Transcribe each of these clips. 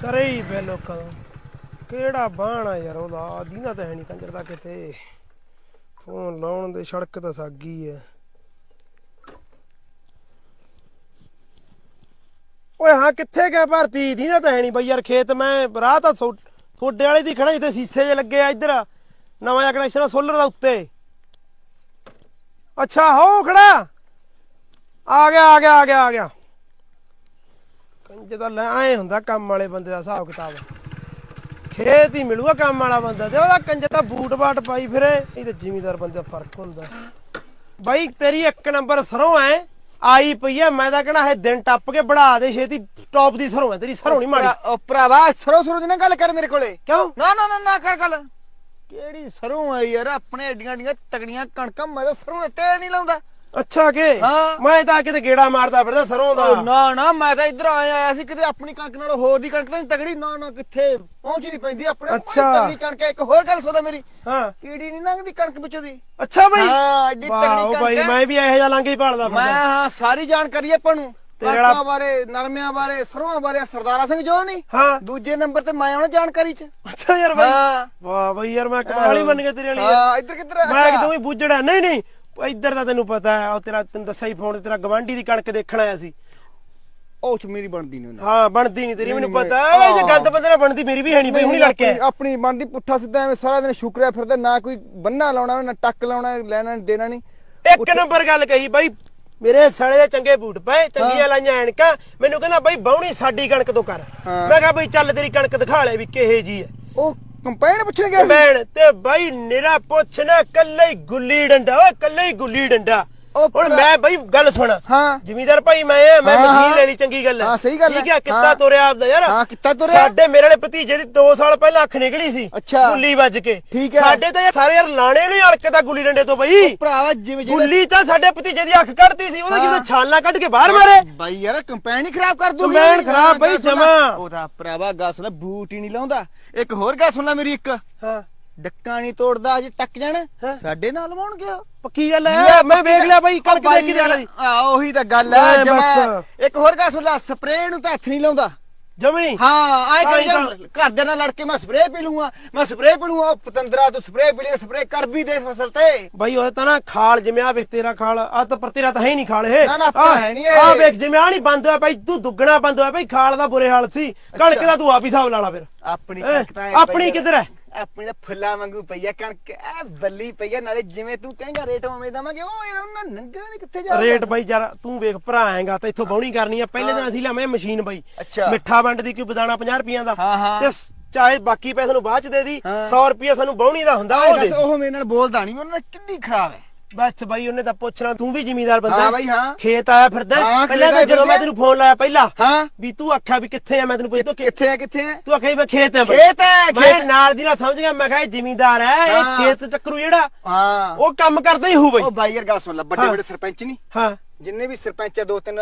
ਸਰੇ ਹੀ ਬੇ ਲੋਕਾਂ ਦਾ ਕਿਹੜਾ ਬਾਣਾ ਯਾਰ ਉਹਦਾ? ਦੀਨਾ ਤਾਂ ਹੈ ਨਹੀਂ ਕੰਜਰ ਦਾ ਕਿਤੇ। ਫੋਨ ਲਾਉਣ ਦੇ ਸੜਕ ਤਾਂ ਸਾਗੀ ਐ ਓਏ ਹਾਂ, ਕਿੱਥੇ ਗਿਆ ਭਰਤੀ? ਦੀਨਾ ਤਾਂ ਹੈ ਨਹੀਂ ਬਈ ਯਾਰ ਖੇਤ। ਮੈਂ ਰਾਹ ਤਾਂ ਥੋ- ਤੁਹਾਡੇ ਵਾਲੇ ਦੀ ਖੜਾ ਜਿੱਥੇ ਸੀਸੇ ਜੇ ਲੱਗੇ ਆ ਇੱਧਰ। ਨਵਾਂ ਜਿਹਾ ਕਨੈਕਸ਼ਨ ਸੋਲਰ ਦਾ ਉੱਤੇ। ਅੱਛਾ, ਹੋ ਖੜਾ। ਆ ਗਿਆ ਆ ਗਿਆ ਆ ਗਿਆ ਆ ਗਿਆ। ਕੰਜੇ ਦਾ ਲੈ ਐ ਹੁੰਦਾ ਕੰਮ ਵਾਲੇ ਬੰਦੇ ਦਾ ਹਿਸਾਬ ਕਿਤਾਬ ਖੇਤ ਹੀ ਮਿਲੂਗਾ ਕੰਮ ਵਾਲਾ ਬੰਦਾ ਤੇ ਉਹਦਾ ਕੰਜੇ ਤਾਂ ਬੂਟ ਬਾਟ ਪਾਈ ਫਿਰੇ ਇਹ ਤਾਂ ਜ਼ਿਮੀਦਾਰ ਬੰਦੇ ਦਾ ਫ਼ਰਕ ਹੁੰਦਾ। ਬਾਈ ਤੇਰੀ ਇੱਕ ਨੰਬਰ ਸਰੋਂ ਐ ਆਈ ਪਈ ਐ ਮੈਂ ਤਾਂ ਕਹਣਾ ਇਹ ਦਿਨ ਟੱਪ ਕੇ ਬੜਾ ਦੇ ਛੇਤੀ ਟੌਪ ਦੀ ਸਰੋਂ ਐ ਤੇਰੀ ਸਰੋਂ ਨਹੀਂ ਮਾੜੀ। ਉਹ ਭਰਾਵਾ ਸਰੋਂ ਸਰੋਂ ਦੀ ਨਾ ਗੱਲ ਕਰ ਮੇਰੇ ਕੋਲੇ। ਕਿਉਂ? ਨਾ ਨਾ ਨਾ ਨਾ ਕਰ ਗੱਲ। ਕਿਹੜੀ ਸਰੋਂ ਆ ਯਾਰ ਆਪਣੇ ਏਡੀਆਂ ਏਡੀਆਂ ਤਗੜੀਆਂ ਕਣਕਾਂ ਮੈਂ ਤਾਂ ਸਰੋਂ ਦੇ ਤੇਲ ਨਹੀਂ ਲਾਉਂਦਾ। ਅੱਛਾ ਕੇ? ਹਾਂ। ਮੈਂ ਤਾਂ ਕਿਤੇ ਗੇੜਾ ਮਾਰਦਾ ਫਿਰਦਾ ਸਰੋਂ ਦਾ। ਉਹ ਨਾ ਨਾ ਮੈਂ ਤਾਂ ਇੱਧਰ ਆਇਆ ਆਇਆ ਸੀ ਕਿਤੇ ਆਪਣੀ ਕਣਕ ਨਾਲ ਹੋਰ ਦੀ ਕਣਕ ਤਾਂ ਨਹੀਂ ਤਗੜੀ। ਨਾ ਨਾ ਕਿੱਥੇ? ਪਹੁੰਚ ਹੀ ਨਹੀਂ ਪੈਂਦੀ ਆਪਣੇ ਅੱਛਾ। ਤਗੜੀ ਕਣਕ ਹੈ। ਇੱਕ ਹੋਰ ਗੱਲ ਸੁਣਾ ਮੇਰੀ। ਹਾਂ। ਕੀੜੀ ਨਹੀਂ ਲੰਘਦੀ ਕਣਕ ਵਿੱਚੋਂ ਦੀ। ਅੱਛਾ ਬਾਈ। ਹਾਂ ਐਡੀ ਤਗੜੀ ਉਹ ਕਣਕ ਬਾਈ ਹੈ। ਮੈਂ ਵੀ ਇਹੋ ਜਿਹਾ ਲਾਂਘੇ ਹੀ ਭਾਲਦਾ ਮੈਂ ਫਿਰਦਾ ਹਾਂ ਸਾਰੀ ਜਾਣਕਾਰੀ ਆਪਾਂ ਨੂੰ। ਤੇਰੇ ਵਾਲਾ- ਕਣਕਾਂ ਬਾਰੇ ਨਰਮਿਆਂ ਬਾਰੇ ਸਰੋਂ ਬਾਰੇ ਸਰਦਾਰਾ ਸਿੰਘ ਜੋ ਨਹੀਂ ਹਾਂ। ਦੂਜੇ ਨੰਬਰ ਤੇ ਮੈਂ ਆਉਣਾ ਜਾਣਕਾਰੀ ਚ। ਅੱਛਾ ਯਾਰ ਬਾਈ। ਹਾਂ। ਵਾਹ ਬਾਈ ਯਾਰ ਮੈਂ ਕਮਾਲ ਹੀ। ਮੰਨ ਗਿਆ ਤੇਰੇ ਵਾਲੀ ਯਾਰ। ਹਾਂ ਇੱਧਰ ਕਿੱਧਰ ਹੈ? ਮੈਂ ਅੱਛਾ। ਕਿਤੋਂ ਵੀ ਬੁੱਝੜਾ ਨਹੀਂ ਨਹੀਂ ਉਹ ਇੱਧਰ ਤਾਂ ਤੈਨੂੰ ਪਤਾ ਹੈ ਉਹ ਤੇਰਾ ਤੈਨੂੰ ਦੱਸਿਆ ਹੀ ਫੋਨ ਤੇ ਤੇਰਾ ਗਵਾਂਢੀ ਦੀ ਕਣਕ ਦੇਖਣ ਆਇਆ ਸੀ। ਉਹ ਚ ਮੇਰੀ ਬਣਦੀ ਨਹੀਂ ਉਹਨਾਂ ਹਾਂ ਬਣਦੀ ਨਹੀਂ ਤੇਰੀ ਮੈਨੂੰ ਪਤਾ ਹੈ ਜੇ ਗੰਦ ਬੰਦੇ ਨਾਲ ਬਣਦੀ ਮੇਰੀ ਵੀ ਹੈ ਨਹੀਂ ਬਈ ਹੁਣੀ ਲੜ ਕੇ ਆਪਣੀ- ਬਣਦੀ ਪੁੱਠਾ ਸਿੱਧਾ ਐਵੇਂ ਸਾਰਾ ਦਿਨ ਸ਼ੁਕਰਿਆ ਫਿਰਦਾ ਨਾ ਕੋਈ ਬੰਨਾ ਲਾਉਣਾ ਨਾ ਟੱਕ ਲਾਉਣਾ ਲੈਣਾ ਦੇਣਾ ਨਹੀਂ ਇੱਕ ਨੰਬਰ ਗੱਲ ਕਹੀ ਬਾਈ ਮੇਰੇ ਸਾਲੇ ਦੇ ਚੰਗੇ ਬੂਟ ਪਏ ਚੰਗੀਆਂ ਲਾਈਆਂ ਐਨਕਾਂ ਮੈਨੂੰ ਕਹਿੰਦਾ ਬਾਈ ਬਾਉਣੀ ਸਾਡੀ ਕਣਕ ਤੋਂ ਕਰ। ਮੈਂ ਕਿਹਾ ਬਈ ਚੱਲ ਤੇਰੀ ਕਣਕ ਦਿਖਾ ਲੈ ਵੀ ਕਿਹੇ ਜੀ ਹੈ। ਉਹ ਕੰਪਾਈਨ ਪੁੱਛਣ ਗਿਆ ਸੀ? ਭੈਣ ਤੇ ਬਾਈ ਨਿਰਾ ਪੁੱਛ ਨਾ ਕੱਲੇ ਹੀ ਗੁੱਲੀ ਡੰਡਾ, ਓਏ ਕੱਲੇ ਹੀ ਗੁੱਲੀ ਡੰਡਾ। ਹੁਣ ਮੈਂ ਬਾਈ ਗੱਲ ਸੁਣ ਹਾਂ ਜ਼ਿਮੀਦਾਰ ਭਾਈ ਮੈਂ ਆ ਮੈਂ ਮਸ਼ੀਨ। ਲੈਣੀ ਚੰਗੀ ਗੱਲ ਹੈ ਹਾਂ, ਸਹੀ ਗੱਲ ਹੈ। ਠੀਕ ਹੈ ਕਿੱਤਾ। ਤੋਰਿਆ ਆਪਦਾ ਯਾਰ ਹਾਂ, ਕਿੱਤਾ ਤੁਰਿਆ। ਸਾਡੇ ਮੇਰੇ ਵਾਲੇ ਭਤੀਜੇ ਦੀ 2 ਸਾਲ ਪਹਿਲਾਂ ਅੱਖ ਨਿਕਲੀ ਸੀ ਅੱਛਾ। ਗੁੱਲੀ ਵੱਜ ਕੇ ਠੀਕ ਹੈ। ਸਾਡੇ ਤਾਂ ਸਾਰੇ ਯਾਰ ਲਾਣੇ ਨੂੰ ਹੀ ਅਲਕਦਾ ਗੁੱਲੀ ਡੰਡੇ ਤੋਂ ਬਈ ਭਰਾਵਾ ਜਿਵੇਂ ਜਿਹੜੇ ਗੁੱਲੀ ਤਾਂ ਸਾਡੇ ਭਤੀਜੇ ਦੀ ਅੱਖ ਕੱਢਦੀ ਸੀ ਉਹਦਾ। ਜਦੋਂ ਛਾਲਾਂ ਕੱਢ ਕੇ ਬਾਹਰ ਮਾਰੇ ਬਾਈ ਯਾਰ ਕੰਪਾਈਨ ਹੀ ਖਰਾਬ ਕਰ ਦੂਗੀ ਕੰਬਾਈਨ ਖਰਾਬ ਬਈ। ਜਮਾਂ। ਉਹਦਾ ਭਰਾਵਾ ਗਾ ਸੁਣ ਬੂਟ ਹੀ ਨਹੀਂ ਲਾਉਂਦਾ ਇੱਕ ਹੋਰ ਗੱਲ ਸੁਣ ਮੇਰੀ ਇੱਕ ਹਾਂ ਡੱਕਾ ਨਹੀਂ ਤੋੜਦਾ ਅਜੇ ਟੱਕ ਜਾਣ ਹਾਂ। ਸਾਡੇ ਨਾਲ ਲਾਉਣਗੇ ਉਹ। ਪੱਕੀ ਗੱਲ ਹੈ ਮੈਂ ਵੇਖ ਲਿਆ ਬਾਈ ਕਣਕ ਦੇਖੀ ਯਾਰ, ਜਾਂਦੀ ਆ ਉਹੀ ਤਾਂ ਗੱਲ ਲੈ ਹੈ ਬਸ। ਜਮਾ ਇੱਕ ਹੋਰ ਗੱਲ ਸੁਣ ਲੈ ਸਪਰੇਅ ਨੂੰ ਤਾਂ ਹੱਥ ਨਹੀਂ ਲਾਉਂਦਾ ਜਮੀ ਹਾਂ ਆਏ ਤਾਂ ਕਰ ਹੀ ਜਾ ਘਰ ਦੇ ਨਾਲ ਲੜ ਕੇ ਮੈਂ ਸਪਰੇਅ ਪੀ ਲੂੰਗਾ ਮੈਂ ਸਪਰੇਅ ਪੀ ਲੂੰਗਾ ਉਹ ਪਤੰਦਰਾ ਤੂੰ ਸਪਰੇਅ ਪੀ ਲਿਆ ਸਪਰੇਅ ਕਰ ਵੀ ਦੇ ਫਸਲ ਤੇ ਬਾਈ ਉਹ ਤਾਂ ਨਾ ਖਾਲ ਜਿਵੇਂ ਆ ਵੇਖ ਤੇਰਾ ਖਾਲ ਆ ਤਾਂ ਪਰ ਤੇਰਾ ਤਾਂ ਹੈ ਹੀ ਨਹੀਂ ਖਾਲ ਇਹ ਨਾ, ਨਾ, ਆਪਣਾ ਹੈ ਨੀ ਇਹ। ਆ ਵੇਖ ਜਿਵੇਂ ਆ ਨਹੀਂ ਬੰਦ ਹੋਇਆ ਬਾਈ ਤੂੰ ਦੁੱਗਣਾ ਬੰਦ ਹੋਇਆ ਬਾਈ ਖਾਲ ਦਾ ਬੁਰੇ ਹਾਲ ਸੀ ਕਣਕ ਦਾ ਤੂੰ ਆਪ ਹੀ ਹਿਸਾਬ ਲਾ ਲਾ ਫਿਰ ਆਪਣੀ ਹੈਂ? ਕਣਕ ਤਾਂ ਐ ਆਪਣੀ ਆ। ਕਿੱਧਰ ਹੈ? ਆਪਣੀ ਤਾਂ ਫੁੱਲਾਂ ਵਾਂਗੂ ਪਈ ਆ ਕਣਕ ਐ ਬੱਲੀ ਪਈ ਆ ਨਾਲੇ ਜਿਵੇਂ ਤੂੰ ਕਹੇਂਗਾ ਰੇਟ ਉਵੇਂ ਦਵਾਂਗੇ। ਉਹ ਯਾਰ ਉਹਨਾਂ ਨੰਗਾ ਨੇ ਕਿੱਥੇ ਜਾ ਰੇਟ ਬਾਈ ਯਾਰ ਤੂੰ ਵੇਖ ਭਰਾ ਆਏਗਾ ਤਾਂ ਇੱਥੋਂ ਬਾਉਣੀ ਕਰਨੀ ਆ। ਪਹਿਲੇ ਦਿਨ ਅਸੀਂ ਲਾਵੇਂ ਮਸ਼ੀਨ ਬਾਈ। ਅੱਛਾ। ਮਿੱਠਾ ਵੰਡ ਦੀ ਕੋਈ ਬਦਾਣਾ 50 ਰੁਪਈਆਂ ਦਾ। ਹਾਂ, ਹਾਂ। ਤੇ ਸ- ਚਾਹੇ ਬਾਕੀ ਪੈਸੇ ਨੂੰ ਬਾਅਦ ਚ ਦੇ ਦੀ ਹਾਂ। 100 ਰੁਪਈਆ ਸਾਨੂੰ ਬਾਉਣੀ ਦਾ ਹੁੰਦਾ ਉਹ ਦੇ ਉਹ ਮੇਰੇ ਨਾਲ ਬੋਲਦਾ ਨਹੀਂ ਉਹਨਾਂ ਦਾ ਕਿੰਨੀ ਖਰਾਬ ਹੈ। ਬਸ ਬਾਈ ਉਹਨੇ ਤਾਂ ਪੁੱਛਣਾ ਤੂੰ ਵੀ ਜ਼ਿਮੀਦਾਰ ਬੰਦਾ ਹਾਂ। ਬਾਈ, ਹਾਂ। ਖੇਤ ਆਇਆ ਫਿਰਦਾ ਹੈ। ਹਾਂ, ਪਹਿਲਾਂ ਖੇਤ ਤਾਂ ਆਇਆ ਜਦੋਂ ਮੈਂ ਫਿਰਦਾ। ਤੈਨੂੰ ਫੋਨ ਲਾਇਆ ਪਹਿਲਾਂ ਹਾਂ ਵੀ ਤੂੰ ਆਖਿਆ ਵੀ ਕਿੱਥੇ ਆ ਮੈਂ ਤੈਨੂੰ ਪੁੱਛ ਤੂੰ ਕਿ- ਕਿੱਥੇ ਆ ਕਿੱਥੇ ਆ ਤੂੰ ਆਖਿਆ ਵੀ ਮੈਂ ਖੇਤ ਆ ਬਾਈ। ਖੇਤ ਹੈ, ਮੈਂ ਖੇਤ। ਨਾਲ ਦੀ ਨਾਲ ਸਮਝ ਗਿਆ ਮੈਂ ਕਿਹਾ ਇਹ ਜ਼ਿਮੀਦਾਰ ਹੈ ਇਹ ਹਾਂ। ਖੇਤ ਟੱਕਰੂ ਜਿਹੜਾ ਹਾਂ ਉਹ ਕੰਮ ਕਰਦਾ ਹੀ ਹੋਊ ਬਾਈ ਉਹ ਬਾਈ ਯਾਰ ਗੱਲ ਸੁਣ ਲੈ ਵੱਡੇ ਹਾਂ। ਵੱਡੇ ਸਰਪੰਚ ਨਹੀਂ ਹਾਂ ਜਿੰਨੇ ਵੀ ਸਰਪੰਚ ਆ ਦੋ ਤਿੰਨ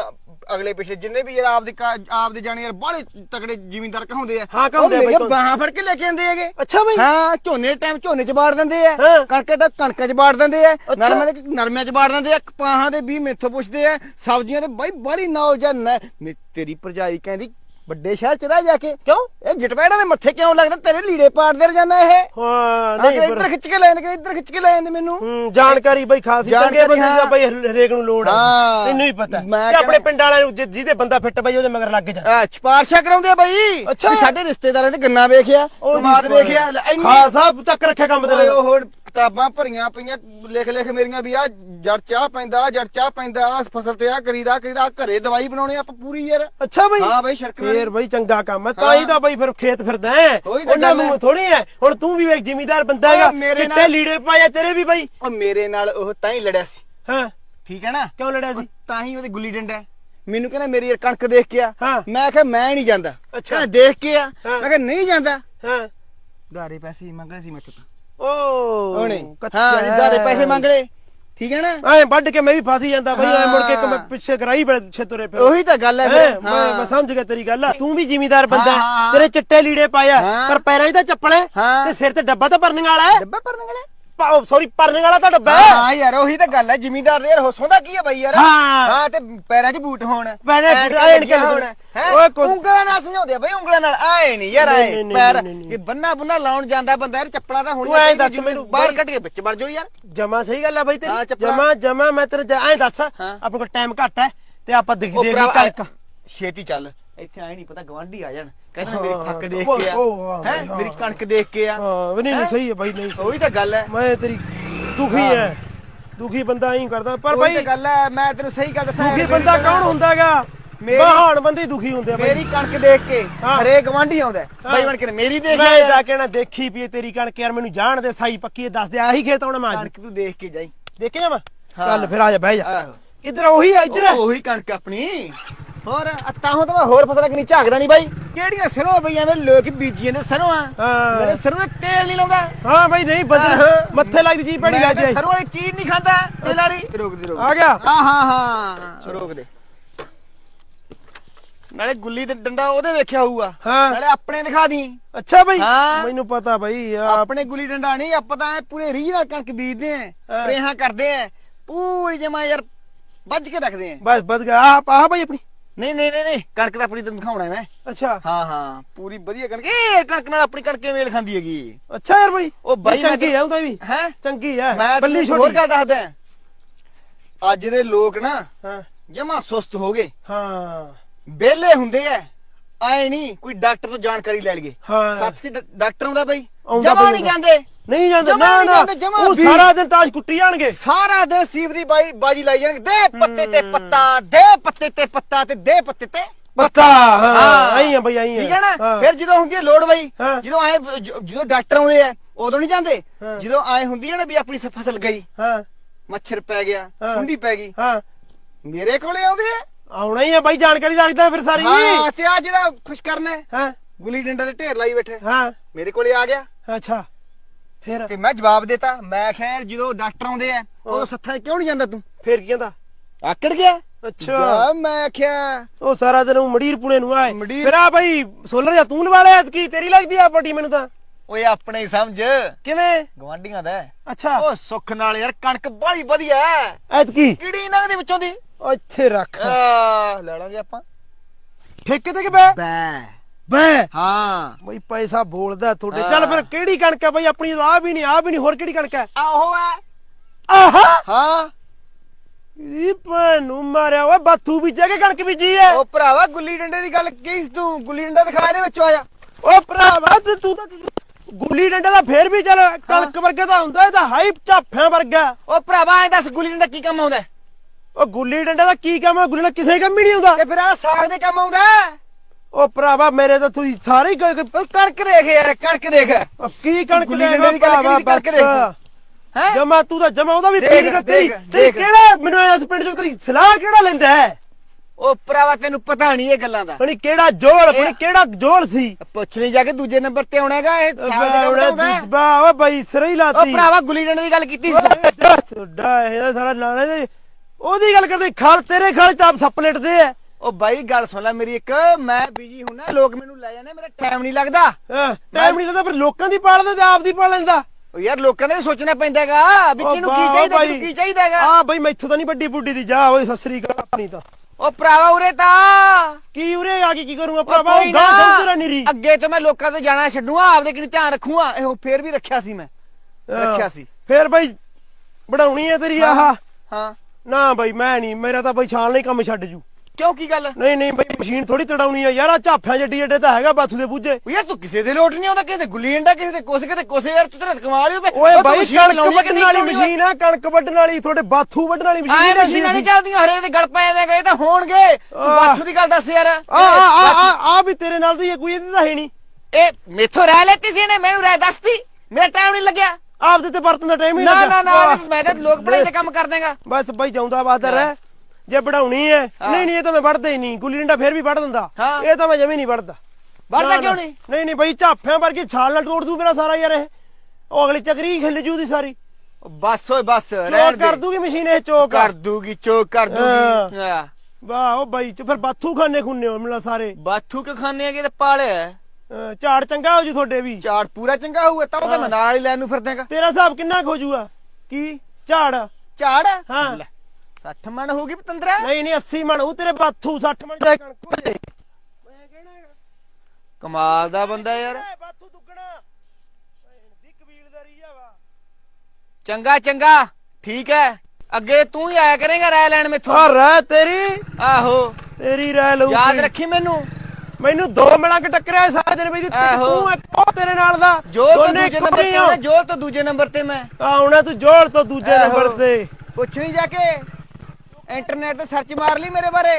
ਅਗਲੇ ਪਿਛਲੇ ਜਿੰਨੇ ਵੀ ਯਾਰ ਆਪਦੇ ਕਾ- ਆਪਦੇ ਜਾਣੇ ਯਾਰ ਬਾਹਲੇ ਤਗੜੇ ਜ਼ਿਮੀਂਦਾਰ ਕਹਾਉਂਦੇ ਆ ਹਾਂ, ਕਹਾਉਂਦੇ ਆ ਬਾਈ, ਬਾਹਾਂ ਫੜ ਕੇ ਲੈ ਕੇ ਆਉਂਦੇ ਹੈਗੇ ਅੱਛਾ ਬਾਈ ਹਾਂ ਝੋਨੇ ਟਾਈਮ ਝੋਨੇ ਚ ਬਾੜ ਦਿੰਦੇ ਆ ਹਾਂ। ਕਣਕ ਦਾ ਕਣਕਾਂ ਚ ਬਾੜ ਦਿੰਦੇ ਆ। ਨਰਮੇ ਦੇ ਨਰਮਿਆਂ ਚ ਬਾੜ ਦਿੰਦੇ ਆ ਕਪਾਹਾਂ ਦੇ ਵੀ ਮੇਥੋਂ ਪੁੱਛਦੇ ਆ ਸਬਜ਼ੀਆਂ ਦੇ ਬਾਈ ਬਾਰੀ ਨੌਲੇਜ ਆ ਨਾ ਮੇ- ਤੇਰੀ ਭਰਜਾਈ ਕਹਿੰਦੀ ਵੱਡੇ ਸ਼ਹਿਰ ਚ ਰਹਿ ਜਾ ਕੇ। ਕਿਉਂ? ਇਹ ਜਟਵੈੜਾਂ ਦੇ ਮੱਥੇ ਕਿਉਂ ਲੱਗਦਾ? ਤੇਰੇ ਲੀੜੇ ਪਾੜਦੇ ਰਜਾਨਾ ਇਹ। ਹਾਂ ਆ ਨਹੀਂ ਕਿ ਇੱਧਰ ਖਿੱਚ ਕੇ ਲੈ ਜਾਂਦੇ ਇੱਧਰ ਖਿੱਚ ਕੇ ਲੈ ਜਾਂਦੇ ਮੈਨੂੰ। ਹੂੰ, ਜਾਣਕਾਰੀ ਬਈ ਖਾਸੀ ਚੰਗੇ ਬੰਦੇ ਦਾ। ਬਈ ਹਰੇਕ ਨੂੰ ਲੋੜ ਹੈ ਹਾਂ। ਤੈਨੂੰ ਹੀ ਪਤਾ। ਤੇ ਆਪਣੇ ਪਿੰਡ ਵਾਲਿਆਂ ਨੂੰ ਜਿਹਦੇ ਬੰਦਾ ਫਿੱਟ ਬਈ ਉਹਦੇ ਮਗਰ ਲੱਗ ਜਾ। ਆ ਸਪਾਰਸ਼ਾ ਕਰਾਉਂਦੇ ਆ ਬਾਈ। ਅੱਛਾ। ਸਾਡੇ ਰਿਸ਼ਤੇਦਾਰਾਂ ਦੇ ਗੰਨਾ ਵੇਖਿਆ ਕਮਾਦ ਵੇਖਿਆ ਇੰਨੀ- ਖਾਸਾ ਤੱਕ ਰੱਖਿਆ ਕੰਮ ਓਏ ਤੇ। ਉਹ ਹੁਣ ਕਿਤਾਬਾਂ ਭਰੀਆਂ ਪਈਆਂ ਲਿਖ ਲਿਖ ਮੇਰੀਆਂ ਵੀ ਆ ਜੜ ਚਾਹ ਪੈਂਦਾ ਜੜ ਚਾਹ ਪੈਂਦਾ ਆ ਫਸਲ ਤੇ ਆ ਕਰੀਦਾ ਕਰੀਦਾ ਘਰੇ ਦਵਾਈ ਬਣਾਉਣੀ ਆਪਾਂ ਪੂਰੀ ਯਾਰ। ਅੱਛਾ ਬਈ। ਹਾਂ ਬਈ ਸ਼ਰਕਤ ਫੇਰ ਬਈ ਚੰਗਾ ਕੰਮ ਹੈ ਤਾਂ ਹੀ ਤਾਂ ਬਈ ਫਿਰ ਖੇਤ ਫਿਰਦਾ ਹੈ। ਉਹਨਾਂ। ਨੂੰ ਥੋੜੀ ਹੈ। ਹੁਣ ਤੂੰ ਵੀ ਵੇਖ ਜ਼ਿਮੀਦਾਰ ਬੰਦਾ ਹੈਗਾ ਨਾਲ- ਲੀੜੇ ਪਾਇਆ ਤੇਰੇ ਵੀ ਬਈ। ਉਹ ਮੇਰੇ ਨਾਲ ਉਹ ਤਾਂ ਹੀ ਲੜਿਆ ਸੀ। ਹਾਂ। ਠੀਕ ਹੈ ਨਾ? ਕਿਉਂ ਲੜਿਆ ਸੀ? ਤਾਂ ਹੀ ਉਹਦੇ ਗੁੱਲੀ ਡੰਡਾ। ਮੈਨੂੰ ਕਹਿੰਦਾ ਮੇਰੀ ਯਾਰ ਕਣਕ ਦੇਖ ਕੇ ਆ। ਮੈਂ ਕਿਹਾ ਮੈਂ ਨਹੀਂ ਜਾਂਦਾ। ਅੱਛਾ। ਦੇਖ ਕੇ ਆ। ਮੈਂ ਕਿਹਾ ਨਹੀਂ ਜਾਂਦਾ। ਹਾਂ। ਧਾਰੇ ਪੈਸੇ ਮੰਗਣੇ ਸੀ ਮੈਥੋਂ ਤਾਂ। ਓ। ਉਹਨੇ ਹਾਂ ਧਾਰੇ ਪੈਸੇ ਮੰਗ ਲਏ। ਠੀਕ ਹੈ ਨਾ? ਐ ਵੱਢ ਕੇ ਮੈਂ ਵੀ ਫਸ ਜਾਂਦਾ ਬਈ ਐ ਮੁੜ ਕੇ ਇੱਕ ਮੈਂ। ਪਿੱਛੇ ਕਰਾਈ ਬੜੇ ਪਿੱਛੇ ਤੁਰੇ ਫਿਰ ਉਹੀ ਤਾਂ ਗੱਲ ਫਿਰ। ਮੈਂ ਮੈਂ ਸਮਝ ਗਿਆ ਤੇਰੀ ਗੱਲ ਤੂੰ ਵੀ ਜ਼ਿਮੀਦਾਰ ਬੰਦਾ। ਤੇਰੇ ਚਿੱਟੇ ਲੀੜੇ ਪਾਇਆ। ਪਰ ਪੈਰਾਂ 'ਚ ਤਾਂ ਚੱਪਲ ਹਾਂ। ਤੇ ਸਿਰ ਤੇ ਡੱਬਾ ਤਾਂ ਭਰਨ ਵਾਲਾ ਹੈ। ਡੱਬਾ ਭਰਨ ਵਾਲੇ ਸੌਰੀ ਪਰਨੇ ਵਾਲਾ ਤਾਂ ਡੱਬਾ ਹਾਂ ਯਾਰ ਉਹੀ ਤਾਂ ਗੱਲ ਹੈ ਜ਼ਿਮੀਂਦਾਰ ਦੇ ਯਾਰ ਹੋਸੋਂਦਾ ਕੀ ਹੈ ਬਾਈ ਯਾਰ? ਹਾਂ। ਹਾਂ ਤੇ ਪੈਰਾਂ 'ਚ ਬੂਟ ਹੋਣ। ਪੈਰਾਂ 'ਚ ਬੂਟ, ਐਨਕਾਂ ਐਨਕਾਂ ਲੱਗੀਆਂ ਹੋਣ ਓਏ ਕੁਛ- ਉਂਗਲਾਂ ਨਾਲ ਸਮਝਾਉਂਦੇ ਆ ਬਾਈ ਉਂਗਲਾਂ ਨਾਲ। ਆਏ ਨਹੀਂ ਯਾਰ ਨਹੀਂ, ਆਏ। ਨਹੀਂ, ਨਹੀਂ, ਪੈਰ ਨਹੀਂ, ਨਹੀਂ। ਇਹ ਬੰਨਾ ਬੰਨਾ ਲਾਉਣ ਜਾਂਦਾ ਬੰਦਾ ਯਾਰ ਚੱਪਲਾਂ ਤਾਂ ਤੂੰ ਹੋਣੀਆਂ ਐਂ ਦੱਸ ਮੈਨੂੰ ਬਾਹਰ ਬਾਈ- ਕੱਢ ਕੇ ਵਿੱਚ ਵੜ ਜਾਓ ਯਾਰ। ਜਮਾ ਸਹੀ ਗੱਲ ਹੈ ਬਾਈ ਹਾਂ, ਤੇਰੀ ਚੱਪਲਾਂ। ਜਮਾ ਜਮਾ ਮੈਂ ਤੇਰੇ ਐਂ ਦੱਸ। ਹਾਂ। ਆਪਣੇ ਕੋਲ ਟਾਈਮ ਘੱਟ ਹੈ ਤੇ ਆਪਾਂ ਦਿਖਦੇ ਭਰਾ, ਕਣਕ। ਛੇਤੀ ਚੱਲ। ਇੱਥੇ ਆਏ ਨਹੀਂ ਪਤਾ ਗਵਾਂਢੀ ਆ ਜਾਣ ਕਹਿੰਦਾ ਮੇਰੀ ਫੱਕ ਦੇਖ ਕੇ ਆ ਹਾਂ। ਮੇਰੀ ਕਣਕ ਦੇਖ ਕੇ ਆ ਹਾਂ ਨਹੀਂ ਨਹੀਂ? ਸਹੀ ਹੈ ਬਾਈ ਨਹੀਂ ਸਹੀ। ਉਹੀ ਤਾਂ ਗੱਲ ਹੈ ਮੈਂ ਤੇਰੀ ਦੁਖੀ ਹਾਂ। ਦੁਖੀ ਬੰਦਾ ਐਂ ਕਰਦਾ ਪਰ ਉਹੀ ਬਾਈ ਤਾਂ ਗੱਲ ਹੈ ਮੈਂ ਤੈਨੂੰ ਸਹੀ ਗੱਲ ਦੱਸਾਂ ਦੁਖੀ ਬੰਦਾ ਕੌਣ ਹੁੰਦਾਗਾ ਬਹਾਨ ਬੰਦੇ ਦੁਖੀ ਹੁੰਦੇ ਆ ਬਾਈ ਮੇਰੀ ਕਣਕ ਦੇਖ ਕੇ ਹਾਂ। ਹਰੇਕ ਗਵਾਂਢੀ ਆਉਂਦਾ। ਬਾਈ ਬਣ ਕੇ ਮੇਰੀ ਦੇਖ ਮੈਂ। ਜਾ ਕੇ ਨਾ ਦੇਖੀ ਇਹ ਤੇਰੀ ਕਣਕ ਯਾਰ ਮੈਨੂੰ ਜਾਣ ਦੇ ਸਾਈ ਪੱਕੀ ਇਹ ਦੱਸ ਦੇ ਆਹੀ ਖੇਤ ਆਉਣਾ ਮੈਂ ਅੱਜ ਕਣਕ ਤੂੰ ਦੇਖ ਕੇ ਜਾਈ ਦੇਖੇ ਜਾਵਾਂ ਹਾਂ। ਚੱਲ ਫਿਰ ਆ ਜਾ ਬਹਿ ਜਾ ਇੱਧਰ ਉਹੀ ਆ ਇੱਧਰ ਉਹੀ ਕਣਕ ਆਪਣੀ ਹੋਰ ਤਾਂ ਹੋ ਤਾਂ ਮੈਂ ਹੋਰ ਫਸਲਾਂ ਕਿ ਨਹੀਂ ਝਾਕਦਾ ਨਹੀਂ ਬਾਈ। ਕਿਹੜੀਆਂ ਸਰੋਂ ਬਈ ਐਵੇਂ ਲੋਕ ਬੀਜੀ ਜਾਂਦੇ ਸਰੋਂ ਆ। ਹਾਂ। ਮੇਰੇ ਸਰੋਂ ਦਾ ਤੇਲ ਨਹੀਂ ਲਾਉਂਦਾ। ਹਾਂ ਬਾਈ ਨਹੀਂ ਬਦਲ ਹਾਂ। ਮੱਥੇ ਲੱਗਦੀ ਚੀਜ਼ ਮੈਂ ਲੱਗ ਤਾਂ ਜਾਏ ਸਰੋਂ ਵਾਲੀ ਚੀਜ਼ ਨਹੀਂ ਖਾਂਦਾ ਤੇਲ ਵਾਲੀ। ਰੋਕ ਦੇ ਰੋਕ ਆ ਗਿਆ। ਹਾਂ ਹਾਂ ਹਾਂ। ਰੋਕ ਦੇ। ਨਾਲੇ ਗੁੱਲੀ ਤੇ ਡੰਡਾ ਉਹਦੇ ਵੇਖਿਆ ਹੋਊਗਾ। ਹਾਂ। ਨਾਲੇ ਆਪਣੇ ਦਿਖਾ ਦੀ। ਅੱਛਾ ਬਾਈ ਹਾਂ। ਮੈਨੂੰ ਪਤਾ ਬਾਈ ਆ। ਆਪਣੇ ਗੁੱਲੀ ਡੰਡਾ ਨਹੀਂ ਆਪਾਂ ਤਾਂ ਐਂ ਪੂਰੇ ਰੀਝ ਨਾਲ ਕਣਕ ਬੀਜਦੇ ਆਂ ਸਪਰੇਹਾਂ ਕਰਦੇ ਆਂ ਪੂਰੀ ਜਮਾ ਯਾਰ ਵੱਜ ਕੇ ਰੱਖਦੇ ਆਂ ਬਸ ਬਦ ਗਿਆ। ਆ ਆ ਬਾਈ ਆਪਣੀ। ਨਹੀਂ ਨਹੀਂ ਨਹੀਂ ਨਹੀਂ ਕਣਕ ਤਾਂ ਆਪਣੀ ਤੈਨੂੰ ਦਿਖਾਉਣਾ ਮੈਂ। ਅੱਛਾ। ਹਾਂ ਹਾਂ ਪੂਰੀ ਵਧੀਆ ਕਣਕ। ਇਹ ਕਣਕ ਨਾਲ ਆਪਣੀ ਕਣਕ ਮੇਲ ਖਾਂਦੀ ਹੈਗੀ? ਅੱਛਾ ਯਾਰ ਬਾਈ ਉਹ ਬਾਈ ਮੈਂ ਚੰਗੀ ਹੈ ਵੀ। ਹੈ? ਚੰਗੀ ਹੈ ਮੈਂ ਬੱਲੀ ਤੈਨੂੰ ਹੋਰ ਛੋਟੀ ਗੱਲ ਦੱਸਦਾ। ਅੱਜ ਦੇ ਲੋਕ ਨਾ ਹਾਂ। ਜਮਾ ਸੁਸਤ ਹੋ ਗਏ। ਹਾਂ। ਵਿਹਲੇ ਹੁੰਦੇ ਐ। ਆਏ ਨਹੀਂ ਕੋਈ ਡਾਕਟਰ ਤੋਂ ਜਾਣਕਾਰੀ ਲੈ ਲਈਏ। ਸੱਤ ਡਾਕਟਰ ਆਉਂਦਾ ਬਈ। ਜਮਾ ਨਹੀਂ ਆਉਂਦਾ। ਨਹੀਂ ਜਾਂਦੇ ਜਮਾਂ ਨਾ ਨਹੀਂ ਨਾ। ਜਾਂਦੇ, ਜਮਾਂ ਉਹ ਵੀ। ਸਾਰਾ ਦਿਨ ਤਾਸ਼ ਕੁੱਟੀ ਜਾਣਗੇ। ਸਾਰਾ ਦਿਨ ਦੀ ਬਾਈ ਬਾਜੀ ਲਾਈ ਜਾਣਗੇ। ਦੇ ਪੱਤੇ ਤੇ ਪੱਤਾ ਦੇ ਪੱਤੇ ਤੇ ਪੱਤਾ ਤੇ ਦੇ ਪੱਤੇ ਤੇ ਪੱਤਾ ਹਾਂ। ਆਈ ਆ ਬਈ ਆਈ ਆ। ਠੀਕ ਹੈ ਨਾ? ਹਾਂ। ਫਿਰ ਜਦੋਂ ਹੁੰਦੀ ਹੈ ਲੋੜ ਬਾਈ ਹਾਂ। ਜਦੋਂ ਆਏ ਜਦੋਂ ਡਾਕਟਰ ਆਉਂਦੇ ਆ ਉਦੋਂ ਨਹੀਂ ਜਾਂਦੇ। ਹਾਂ। ਜਦੋਂ ਆਏ ਹੁੰਦੀ ਹੈ ਨਾ ਵੀ ਆਪਣੀ ਫਸਲ ਗਈ ਹਾਂ। ਮੱਛਰ ਪੈ ਗਿਆ ਹਾਂ। ਸੁੰਡੀ ਪੈ ਗਈ। ਹਾਂ। ਮੇਰੇ ਕੋਲੇ ਆਉਂਦੇ ਆ। ਆਉਣਾ ਹੀ ਆ ਬਾਈ ਜਾਣਕਾਰੀ ਰੱਖਦਾ ਫਿਰ ਸਾਰੀ। ਹਾਂ ਤੇ ਆ ਜਿਹੜਾ ਖੁਸ਼ ਕਰਨਾ ਹੈ, ਹਾਂ। ਗੁੱਲੀ ਡੰਡਾ ਦੇ ਢੇਰ ਲਾਈ ਬੈਠੇ ਹਾਂ। ਮੇਰੇ ਕੋਲੇ ਆ ਗਿਆ। ਅੱਛਾ। ਫਿਰ? ਤੇ ਮੈਂ ਜਵਾਬ ਦੇਤਾ ਮੈਂ ਖੈਰ ਜਦੋਂ ਡਾਕਟਰ ਆਉਂਦੇ ਆ ਉਦੋਂ ਸੱਥਾਂ ਕਿਉਂ ਨਹੀਂ ਜਾਂਦਾ ਤੂੰ? ਫਿਰ ਕੀ ਕਹਿੰਦਾ ਆਕੜ ਗਿਆ? ਅੱਛਾ। ਮੈਂ ਕਿਹਾ ਉਹ ਸਾਰਾ ਦਿਨ ਉਹ ਮੜੀਰ ਪੁਣੇ ਨੂੰ ਆਏ। ਫਿਰ ਆ ਬਾਈ ਸੋਲਰ ਜਾਂ ਤੂੰ ਲਵਾ ਲਿਆ ਕੀ ਤੇਰੀ ਲੱਗਦੀ ਆ ਪੱਟੀ ਮੈਨੂੰ ਤਾਂ। ਓਏ ਆਪਣੇ ਹੀ ਸਮਝ। ਕਿਵੇਂ? ਗਵਾਂਢੀਆਂ ਦਾ। ਅੱਛਾ। ਉਹ ਸੁੱਖ ਨਾਲ ਯਾਰ ਕਣਕ ਬਾਲੀ ਵਧੀਆ ਐਤਕੀ? ਕਿਹੜੀ ਇਹਨਾਂ ਦੇ ਵਿੱਚੋਂ ਦੀ? ਉਹ ਇੱਥੇ ਰੱਖ। ਲੈ ਲਾਂਗੇ ਆਪਾਂ। ਠੇਕੇ ਤੇ ਕਿ ਬੈ? ਬੈ। ਬੈ ਹਾਂ। ਬਈ ਪੈਸਾ ਬੋਲਦਾ ਤੁਹਾਡੇ। ਚੱਲ ਫਿਰ ਕਿਹੜੀ ਕਣਕ ਹੈ ਬਈ? ਆਪਣੀ ਆ ਵੀ ਨਹੀਂ ਆ ਵੀ ਨਹੀਂ ਹੋਰ ਕਿਹੜੀ ਕਣਕ ਹੈ ਆ ਉਹ ਹੈ। ਆਹਾ! ਹਾਂ। ਇਹ ਨੂੰ ਮਾਰਿਆ ਓਏ ਬਾਥੂ ਬੀਜਿਆ ਕਿ ਕਣਕ ਬੀਜੀ ਐ? ਉਹ ਭਰਾਵਾ ਗੁੱਲੀ ਡੰਡੇ ਦੀ ਗੱਲ ਕੀ ਸੀ ਤੂੰ? ਗੁੱਲੀ ਡੰਡਾ ਦਿਖਾ ਦੇ ਵਿੱਚੋਂ ਆਇਆ। ਓ ਭਰਾਵਾ ਤੇ ਤੂੰ ਗੁੱਲੀ ਡੰਡਾ ਦਾ ਫੇਰ ਵੀ ਚੱਲ ਕਣਕ ਵਰਗਾ ਤਾਂ ਹੁੰਦਾ ਇਹ ਤਾਂ ਹਾਈ ਝਾਫਿਆਂ ਵਰਗਾ। ਉਹ ਭਰਾਵਾ ਐ ਦੱਸ ਗੁੱਲੀ ਡੰਡਾ ਕੀ ਕੰਮ ਆਉਂਦਾ? ਓ ਗੁੱਲੀ ਡੰਡਾ ਦਾ ਕੀ ਕੰਮ ਆ? ਗੁੱਲੀ ਡੰਡਾ ਕਿਸੇ ਕੰਮ ਹੀ ਨਹੀਂ ਆਉਂਦਾ। ਤੇ ਫਿਰ ਆ ਸਾਗ ਦੇ ਕੰਮ ਆਉਂਦਾ? ਹੈ? ਓ ਭਰਾਵਾ ਮੇਰੇ ਤਾਂ ਤੁਸੀਂ ਸਾਰੇ ਹੀ ਕ- ਉਹ ਕਣਕ ਦੇਖ ਯਾਰ ਕਣਕ ਦੇਖ ਓ ਕੀ ਕਣਕ ਗੁੱਲੀ ਡੰਡੇ ਦੀ ਗੱਲ ਦੇਖ। ਹੈ ਜਮਾ ਤੂੰ ਤਾਂ ਜਮਾ ਉਹਦਾ ਵੀ ਦੇਖ, ਕਰਤੀ ਦੇਖ, ਤੇ ਦੇਖ। ਕਿਹੜਾ ਮੈਨੂੰ ਇਸ ਪਿੰਡ ਚੋਂ ਤੇਰੀ ਸਲਾਹ ਕਿਹੜਾ ਲੈਂਦਾ ਹੈ ਉਹ ਭਰਾਵਾ ਤੈਨੂੰ ਪਤਾ ਨਹੀਂ ਇਹ ਗੱਲਾਂ ਦਾ ਬਣੀ ਕਿਹੜਾ ਜੋੜ ਬਣੀ ਕਿਹੜਾ ਜੋੜ ਸੀ ਪੁੱਛ ਲਈ ਜਾ ਕੇ ਦੂਜੇ ਨੰਬਰ ਤੇ ਆਉਣਾਗਾ ਇਹ ਸਾਗ ਦੇ ਕੰਮ ਆਉਂਦਾ ਹੈ। ਬਾ ਓ ਬਾਈ ਸਿਰੇ ਹੀ ਉਹ ਲਾਤੀ ਭਰਾਵਾ ਗੁੱਲੀ ਡੰਡੇ ਦੀ ਗੱਲ ਕੀਤੀ ਸੀ ਤੂੰ। ਤੁਹਾਡਾ ਇਹ ਸਾਰਾ ਦੇ ਉਹਦੀ ਗੱਲ ਕਰਦੇ ਖਾਲ ਤੇਰੇ ਖਾਲ ਚ ਆਪ ਸੱਪ ਲੇਟਦੇ ਆ ਉਹ ਬਾਈ ਗੱਲ ਸੁਣ ਲੈ ਮੇਰੀ ਇੱਕ ਮੈਂ ਬਿਜ਼ੀ ਹੁੰਨਾ ਲੋਕ ਮੈਨੂੰ ਲੈ ਜਾਂਦੇ ਮੇਰਾ ਟਾਈਮ ਨਹੀਂ ਲੱਗਦਾ। ਟਾਈਮ ਨਹੀਂ ਲੱਗਦਾ ਫਿਰ ਲੋਕਾਂ ਦੀ ਪਾਲ ਲੈਂਦਾ ਆਪ ਦੀ ਪਾਲ ਲੈਂਦਾ। ਉਹ ਯਾਰ ਲੋਕਾਂ ਦਾ ਵੀ ਸੋਚਣਾ ਪੈਂਦਾਗਾ ਵੀ ਕਿਹਨੂੰ ਕੀ ਚਾਹੀਦਾ। ਕਿਹਨੂੰ ਕੀ ਚਾਹੀਦਾਗਾ। ਆ ਬਈ ਮੈਥੋਂ ਤਾਂ ਨਹੀਂ ਵੱਡੀ ਬੁੱਢੀ ਦੀ ਜਾ ਓਏ ਸਸਰੀ ਕਾ ਆਪਣੀ ਤਾਂ। ਉਹ ਭਰਾਵਾ ਉਰੇ ਤਾਂ। ਕੀ ਉਰੇ ਆ ਕੇ ਕੀ ਕਰੂੰਗਾ ਭਰਾਵਾ? ਉਹ ਗਾਂ ਨਾ। ਸੰਤਰਾ ਨੀਰੀ। ਅੱਗੇ ਤੋਂ ਮੈਂ ਲੋਕਾਂ ਤੋਂ ਜਾਣਾ ਛੱਡੂਗਾ ਆਪਦੇ ਕਿਨੀ ਧਿਆਨ ਰੱਖੂਗਾ। ਇਹੋ ਫੇਰ ਵੀ ਰੱਖਿਆ ਸੀ ਮੈਂ। ਰੱਖਿਆ ਸੀ। ਫੇਰ ਬਈ ਬਣਾਉਣੀ ਹੈ ਤੇਰੀ। ਆਹ। ਹਾਂ। ਨਾ ਬਈ ਮੈਂ ਨਹੀਂ ਮੇਰਾ ਤਾਂ ਬਈ ਛਾਲ ਨਹੀਂ ਕੰਮ ਛੱਡ ਜੂ। ਕਿਉਂ ਕੀ ਗੱਲ? ਨਹੀਂ ਨਹੀਂ ਬਈ ਮਸ਼ੀਨ ਥੋੜੀ ਤੜਾਉਣੀ ਆ ਯਾਰ ਆ ਝਾਫਿਆਂ ਜੱਡੀ ਜੱਡੇ ਤਾਂ ਹੈਗਾ ਬਾਥੂ ਦੇ ਬੂਝੇ। ਯਾਰ ਤੂੰ ਕਿਸੇ ਦੇ ਲੋਟ ਨਹੀਂ ਆਉਂਦਾ ਕਿਸੇ ਦੇ ਗੁੱਲੀ ਡੰਡਾ ਕਿਸੇ ਦੇ ਕੋਸੇ ਕਿਤੇ ਕੋਸੇ ਯਾਰ ਤੂੰ ਤੇਰਾ ਕਮਾਲ ਹੀ ਓਏ ਬਾਈ ਕਣਕ ਵੱਢਣ ਵਾਲੀ ਮਸ਼ੀਨ ਆ ਕਣਕ ਵੱਢਣ ਵਾਲੀ ਤੁਹਾਡੇ ਬਾਥੂ ਵੱਢਣ ਵਾਲੀ ਮਸ਼ੀਨ ਨਹੀਂ ਮਸ਼ੀਨਾਂ ਨਹੀਂ ਚੱਲਦੀਆਂ ਹਰੇ ਦੇ ਗੜ ਪਏ ਨੇ ਗਏ ਤਾਂ ਹੋਣਗੇ। ਤੂੰ। ਬਾਥੂ ਦੀ ਗੱਲ ਦੱਸ ਯਾਰ। ਆ ਆ ਆ ਆ- ਵੀ ਤੇਰੇ ਨਾਲ ਦੀ ਕੋਈ ਇਹਦੀ ਤਾਂ ਹੈ ਨਹੀਂ। ਇਹ ਮੇਥੋਂ ਰਹਿ ਲੈਤੀ ਸੀ ਇਹਨੇ ਮੈਨੂੰ ਰਹਿ ਦੱਸਤੀ। ਮੇਰਾ ਟਾਈਮ ਨਹੀਂ ਲੱਗਿਆ। ਆਪਦੇ ਤੇ ਵਰਤਨ ਦਾ ਟਾਈਮ ਹੀ ਨਾ ਨਾ ਨਾ ਮੈਂ ਤਾਂ ਲੋਕ ਪੜਾਈ ਦੇ ਕੰਮ ਕਰ ਦੇਗਾ ਬਸ ਬਾਈ ਜਾਉਂਦਾ ਬਾਦਰ ਹੈ ਜੇ ਵਢਾਉਣੀ ਹੈ ਨਹੀਂ ਨਹੀਂ ਇਹ ਤਾਂ ਮੈਂ ਵੜਦਾ ਹੀ ਨਹੀਂ। ਗੁੱਲੀ ਡੰਡਾ ਫੇਰ ਵੀ ਵੜ ਦਿੰਦਾ। ਹਾਂ। ਇਹ ਤਾਂ ਮੈਂ ਜਮੀ ਨਹੀਂ ਵੜਦਾ ਵੜਦਾ ਕਿਉਂ। ਨਹੀਂ? ਨਹੀਂ ਨਹੀਂ ਬਾਈ ਝਾਫਿਆਂ ਵਰਗੀ ਛਾਲ ਨਾਲ ਤੋੜ ਦੂ ਮੇਰਾ ਸਾਰਾ ਯਾਰ ਇਹ। ਉਹ ਅਗਲੀ ਚੱਕਰੀ ਖਿੱਲ ਜੂ ਦੀ ਸਾਰੀ। ਬਸ ਓਏ ਬਸ ਚੋਕ ਰਹਿਣ ਕਰ ਦੇ ਦੂਗੀ ਮਸ਼ੀਨ ਇਹ ਚੋਕ ਕਰ ਦੂਗੀ ਚੋਕ ਕਰ ਦੂਗੀ। ਹਾਂ। ਵਾਹ ਉਹ ਬਾਈ ਚ ਫਿਰ ਬਾਥੂ ਖਾਨੇ ਖੁੰਨੇ ਹੋ ਮਿਲਾ ਸਾਰੇ। ਬਾਥੂ ਕੇ ਖਾਣੇ ਹੈਗੇ ਤੇ ਪਾਲਿਆ ਅਹ ਝਾੜ ਚੰਗਾ ਹੋ ਜੂ ਤੁਹਾਡੇ ਵੀ। ਝਾੜ ਪੂਰਾ ਚੰਗਾ ਹੋਊਗਾ ਤਾਂ ਉਹ ਤਾਂ ਮੈਂ ਨਾਲ ਵਾਲੀ ਲੈਣ ਨੂੰ ਫਿਰਦਾਗਾ ਤੇਰਾ ਹਿਸਾਬ ਕਿੰਨਾ ਕੁ ਹੋ ਜੂਗਾ? ਕੀ? ਝਾੜ। ਝਾੜ? ਹਾਂ। ਲੈ, 60 ਮਣ ਹੋਊਗੀ ਪਤੰਦਰਾ? ਨਹੀਂ ਨਹੀਂ 80 ਮਣ ਉਹ ਤੇਰੇ ਬਾਥੂ 60 ਮਣ ਜਾਏ ਕਣਕ ਜਾਏ ਮੈਂ ਕਹਿਣਾ। ਕਮਾਲ ਦਾ ਬੰਦਾ ਯਾਰ। ਬਾਥੂ ਦੁੱਗਣਾ। ਦੀ ਕਬੀਲਦਾਰੀ ਆ ਵਾ। ਚੰਗਾ ਚੰਗਾ। ਠੀਕ ਹੈ ਅੱਗੇ ਤੂੰ ਹੀ ਆਇਆ ਕਰੇਗਾ ਰਾਇ ਲੈਣ ਮੈਥੋਂ। ਆ ਰਹਿ ਤੇਰੀ। ਆਹੋ। ਤੇਰੀ ਰਹਿ ਲਊ ਯਾਦ ਰੱਖੀ ਮੈਨੂੰ। ਮੈਨੂੰ ਦੋ ਮਿਲੰਗ ਟੱਕਰਿਆ ਸਾਰੇ ਦਿਨ ਬਈ। ਤੂੰ ਇੱਕ ਉਹ ਤੇਰੇ ਨਾਲ ਦਾ। ਜੋ ਤੋਂ ਦੂਜੇ ਨੰਬਰ ਤੇ। ਆਉਣਾ ਜੋ ਤੋਂ ਦੂਜੇ ਨੰਬਰ ਤੇ ਮੈਂ। ਆਉਣਾ ਤੂੰ ਜੋੜ ਤੋਂ ਦੂਜੇ। ਨੰਬਰ ਤੇ। ਪੁੱਛ ਲਈ ਜਾ ਕੇ। ਇੰਟਰਨੈਟ ਤੇ ਸਰਚ ਮਾਰ ਲਈ ਮੇਰੇ ਬਾਰੇ।